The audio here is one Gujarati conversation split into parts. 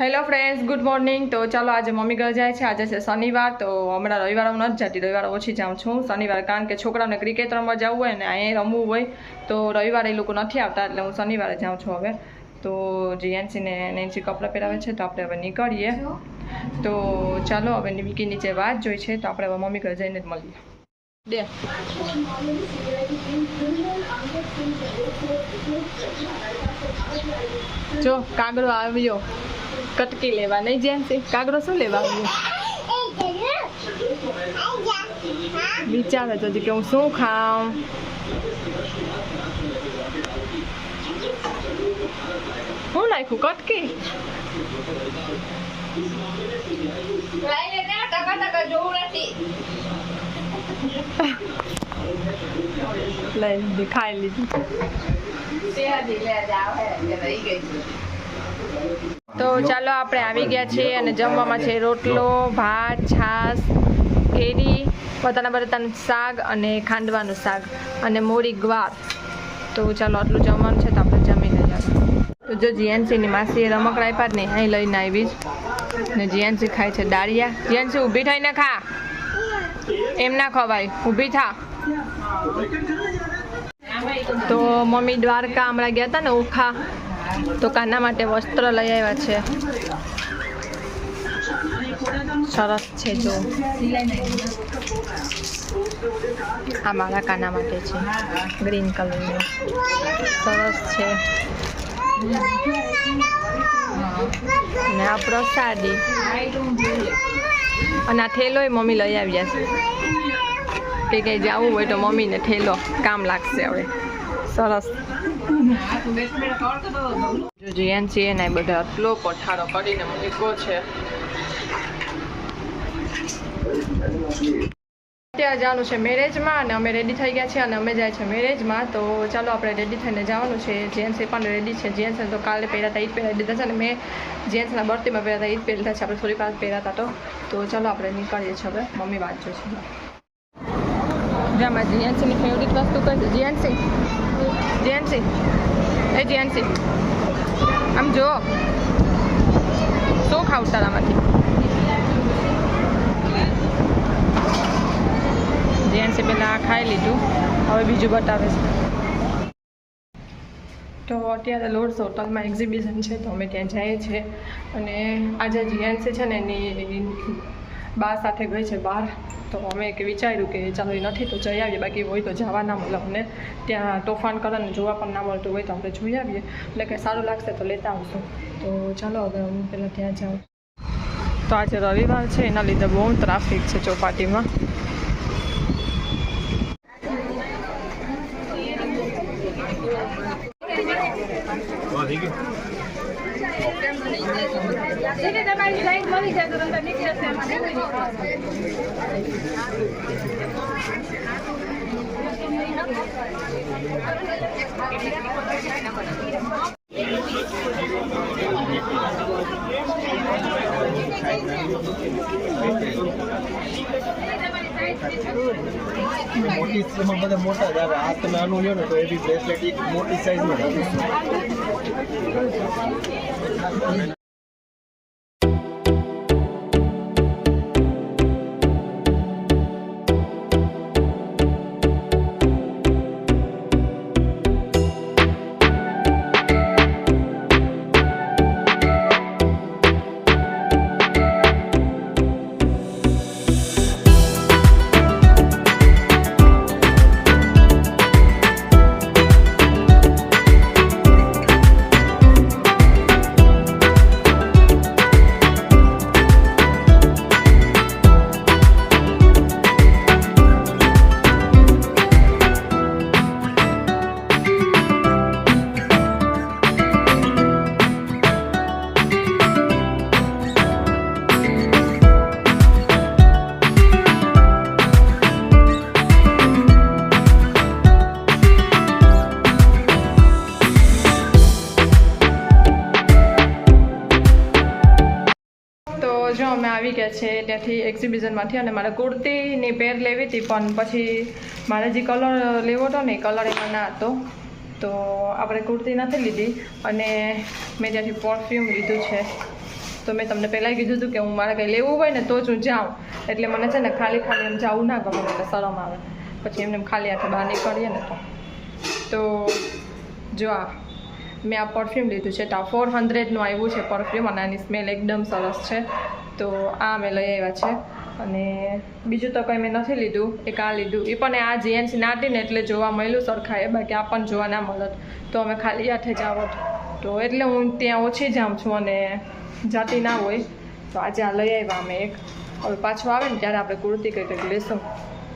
હેલો ફ્રેન્ડ્સ ગુડ મોર્નિંગ તો ચાલો આજે મમ્મી ઘર જાય છે. આજે છે શનિવાર તો હમણાં રવિવાર હું નથી જતી. રવિવાર ઓછી જાઉં છું. શનિવાર કારણ કે છોકરાઓને ક્રિકેટ રમવા જવું હોય ને અહીંયા રમવું હોય તો રવિવારે એ લોકો નથી આવતા એટલે હું શનિવારે જાઉં છું હવે. તો જીએનસીને નેન્સી કપડાં પહેરાવે છે તો આપણે હવે નીકળીએ. તો ચાલો હવે નિમિકી નીચે વાત જોઈ છે તો આપણે હવે મમ્મી ઘર જઈને જ મળીએ. દે જો કાગડો આવ્યો કટકી લેવા. નહીં જેન્સી કાગડો શું લેવા વિચારે તો કે હું શું ખાઉં? શું નાખ્યું? કટકી? લઈ લીધી, ખાઈ લીધી. તો ચાલો આપણે આવી ગયા છીએ અને જમવામાં છે રોટલો ભાત છાશ કેરી પોતાના બધાનું શાક અને ખાંડવાનું શાક અને મોરી ગ્વાર. તો ચાલો આટલું જમવાનું છે તો આપણે જમીને જવાનું તો જો જીએનસીની માસીએ રમકડા આપ્યા જ નહીં અહીં લઈને આવી જ. ને જીએનસી ખાય છે દાળિયા. જીએનસી ઊભી થઈને ખા. એમ ના ખવાય. ઊભી થા. તો મમ્મી દ્વારકા હમણાં ગયા હતા ને ઉખા. તો કાના માટે વસ્ત્ર લઈ આવ્યા છે. સરસ છે જો. આ મારા કાના માટે છે. ગ્રીન કલરનું. સરસ છે. ને આ પ્રસાદી. અને આ થેલો મમ્મી લઈ આવ્યા છે. કે કંઈ જવું હોય તો મમ્મીને થેલો કામ લાગશે હવે. સરસ. જો જીએન છે ને બધા આટલો પઠારો કરીને મૂકો છે. ત્યાં જવાનું છે મેરેજમાં અને અમે રેડી થઈ ગયા છીએ અને અમે જાય છે મેરેજમાં. તો ચાલો આપણે રેડી થઈને જવાનું છે. જેન્ટ્સ પણ રેડી છે. જેન્ટ્સ તો કાલે પહેર્યા હતા ઈદ પહેરાવી દીધા છે અને મેં. જેન્ટ્સના બર્થડેમાં પહેર્યા હતા ઈદ પહેરતા છે. આપણે થોડી વાર પહેર્યા હતા તો. તો ચાલો આપણે નીકળીએ છીએ હવે. મમ્મી વાત જોઈશે જેમાં જીએનસીની ફેવરિટ વસ્તુ કઈ? છે જીએનસી. જીએનસી. એ જીએનસી. આમ જો શું ખાવ તારામાંથી જીએનસી પહેલાં ખાઈ લીધું. હવે બીજું બતાવે છે તો અત્યારે લોર્ડ્સ હોટલમાં એક્ઝિબિશન છે, તો અમે ત્યાં જઈએ છીએ. અને આજે જીએનસી છે ને, એની બા સાથે ગઈ છે બહાર, તો અમે કે વિચાર્યું કે ચાલો એ નથી તો જઈ આવીએ, બાકી હોય તો જવા ના મળે અમને. ત્યાં તોફાન કરવાનું જોવા પણ ના મળતું હોય તો આપણે જોઈ આવીએ. એટલે કે સારું લાગશે તો લેતા આવશું. તો ચાલો હવે હું પહેલાં ત્યાં જાઉં. તો આજે રવિવાર છે, એના લીધે બહુ ટ્રાફિક છે ચોપાટીમાં. Sige, damay sa ing mali sa doon tanik sa sa mga Thank you. મોટી એમાં બધા મોટા જ આ તમે આનું લ્યો ને તો એવી બ્રેસલેટ એક મોટી સાઈઝમાં આવી ગયા છે, ત્યાંથી એક્ઝિબિશનમાંથી અને મારે કુર્તીની પેર લેવી હતી, પણ પછી મારે જે કલર લેવો હતો ને એ કલર એમાં ના હતો. તો આપણે કુર્તી નથી લીધી અને મેં ત્યાંથી પરફ્યુમ લીધું છે. તો મેં તમને પહેલાં કીધું હતું કે હું મારે કંઈ લેવું હોય ને તો જ હું જાઉં. એટલે મને છે ને ખાલી ખાલી એમ જવું ના ગમે, એટલે શરમ આવે. પછી એમને ખાલી હાથે બહાર નીકળીએ ને તો. તો જો આ, મેં આ પરફ્યુમ લીધું છે. તો આ ફોર હંડ્રેડનું આવ્યું છે પરફ્યુમ અને આની સ્મેલ એકદમ સરસ છે. તો આ મેં લઈ આવ્યા છે. અને બીજું તો કંઈ મેં નથી લીધું, એક આ લીધું. એ પણ આ જીએનસી નાટી ને એટલે જોવા મળ્યું સરખાએ, બાકી આ પણ જોવા ના મળત. તો અમે ખાલી આઠે જ આવત તો એટલે હું ત્યાં ઓછી જાઉં છું અને જાતી ના હોય. તો આજે આ લઈ આવ્યા અમે એક. હવે પાછું આવે ને ત્યારે આપણે કુર્તી કંઈક કંઈક લેશું.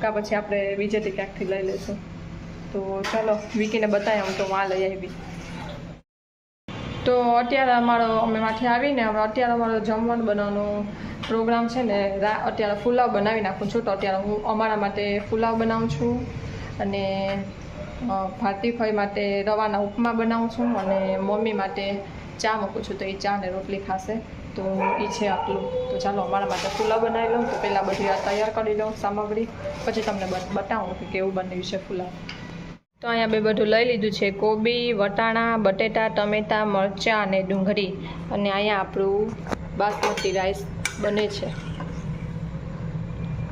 કાં પછી આપણે બીજેથી ક્યાંકથી લઈ લઈશું તો ચાલો, વિકીને બતાવ્યા હું તો હું આ લઈ આવી. તો અત્યારે અમારો અમે માથે આવીને હવે અત્યારે અમારો જમવાનું બનાવવાનો પ્રોગ્રામ છે ને, રા અત્યારે પુલાવ બનાવી નાખું છું. તો અત્યારે હું અમારા માટે પુલાવ બનાવું છું અને ભારતીભાઈ માટે રવાના ઉપમા બનાવું છું અને મમ્મી માટે ચા મૂકું છું. તો એ ચા ને રોટલી ખાશે. તો એ છે આટલું. તો ચાલો અમારા માટે ફુલાવ બનાવી લઉં. તો પહેલાં બધી તૈયાર કરી લઉં સામગ્રી. પછી તમને બતાવું કે કેવું બન્યું છે પુલાવ. તો અહીંયા બે બધું લઈ લીધું છે. કોબી, વટાણા, બટેટા, ટમેટાં, મરચાં અને ડુંગળી. અને અહીંયા આપણું બાસમતી રાઈસ બને છે.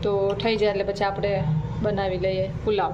તો થઈ જાય એટલે પછી આપણે બનાવી લઈએ પુલાવ.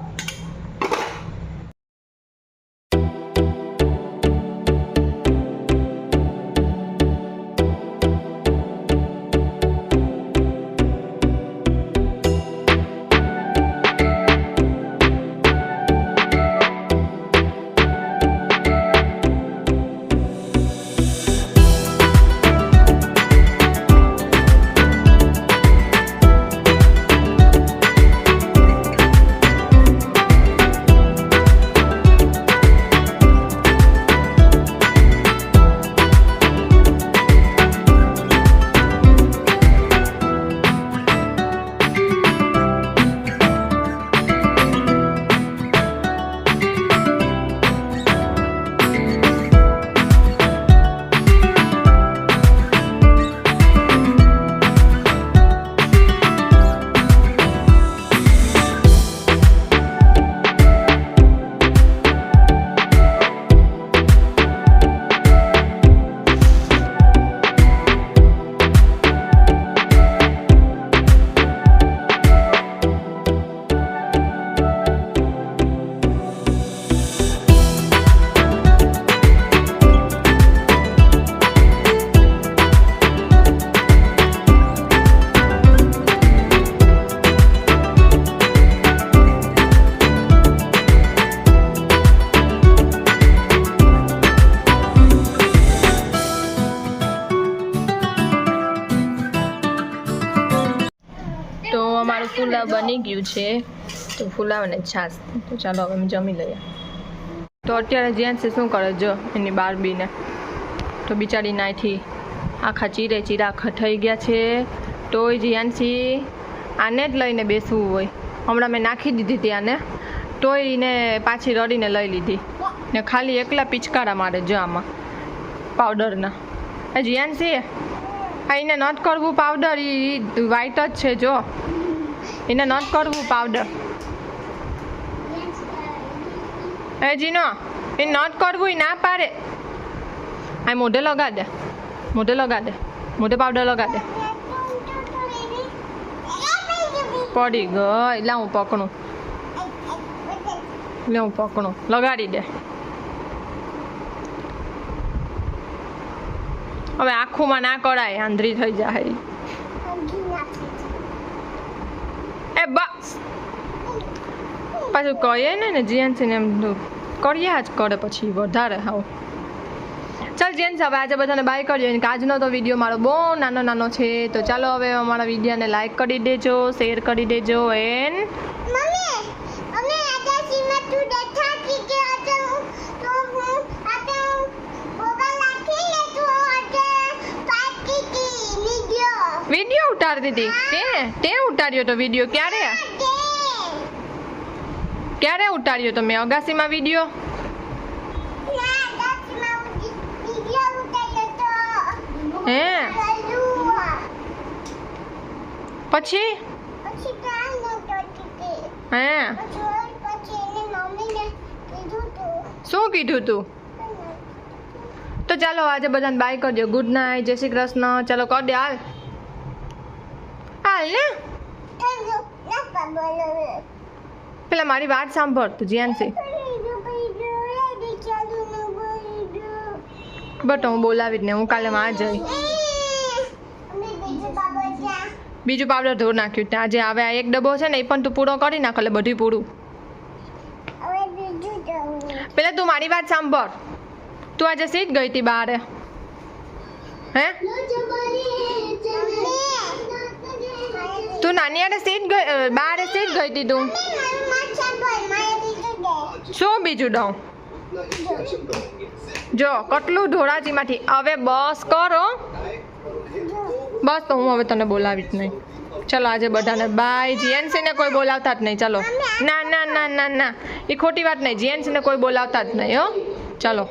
પુલાવ બની ગયું છે, તો પુલાવ અને તો ચાલો હવે જમી લઈએ. તો અત્યારે જેન્ટ્સ શું કરે જો એની બારબીને. તો બિચારી નાયથી આખા ચીરે ચીરા થઈ ગયા છે. તોય જીયાનસી આને જ લઈને બેસવું હોય. હમણાં મેં નાખી દીધી હતી આને. તોય એને પાછી રડીને લઈ લીધી. ને ખાલી એકલા પિચકારા મારે જો આમાં પાવડરના. એ જીયાનસી આ એને નથ કરવું, પાવડર એ વ્હાઈટ જ છે, જો. એને નટ કરવું પાવડર એ જીનો, એ નટ કરવું, એ ના પાડે. આ મોઢે લગા દે. મોઢે લગા દે. મોઢે પાવડર લગા દે. પડી ગઈ. લા, હું પકડું. લે, હું પકડું. લગાડી દે. હવે આખુંમાં ના કરાય, આંધળી થઈ જાય. એ બસ પાછું કહીએ ને ને જીએનસી ને એમ કર્યા જ કરે પછી, વધારે હાવ. ચાલ જેન્સ હવે આજે બધાને બાય કરજો અને આજનો તો વીડિયો મારો બહુ નાનો નાનો છે. તો ચાલો હવે અમારા વિડીયોને લાઈક કરી દેજો શેર કરી દેજો એન વિડિયો ઉતારતી હતી તે તે ઉતાર્યો તો વીડિયો. ક્યારે? ક્યારે ઉતાર્યો તો મેં? અગાસીમાં વીડિયો? હે? પછી? હે? શું કીધું તું? તો ચાલો આજે બધાને બાય કરજો ગુડ નાઇટ જય શ્રી કૃષ્ણ. ચાલો કરજો હાલ. ને? પેલા મારી વાત સાંભળ તું, જીયાનસી. બટ હું બોલાવી જ ને, હું કાલે માં જઈ બીજું પાવડર ધોર નાખ્યું ત્યાં જે આવે આ એક ડબ્બો છે ને, એ પણ તું પૂરો કરી નાખ, એટલે બધું પૂરું. પેલા તું મારી વાત સાંભળ. તું આજે સીટ ગઈ હતી બહાર હે? તું નાની આડે સીટ બારે સીટ ગઈ હતી તું શું બીજું દઉં જો, કટલું ધોળાજીમાંથી. હવે બસ કરો બસ તો હું હવે તને બોલાવી જ નહીં. ચલો, આજે બધાને બાય. જીએનસીને કોઈ બોલાવતા જ નહીં. ચલો. ના ના ના ના ના. એ ખોટી વાત નહીં. જીએનસીને કોઈ બોલાવતા જ નહીં, હો. ચલો.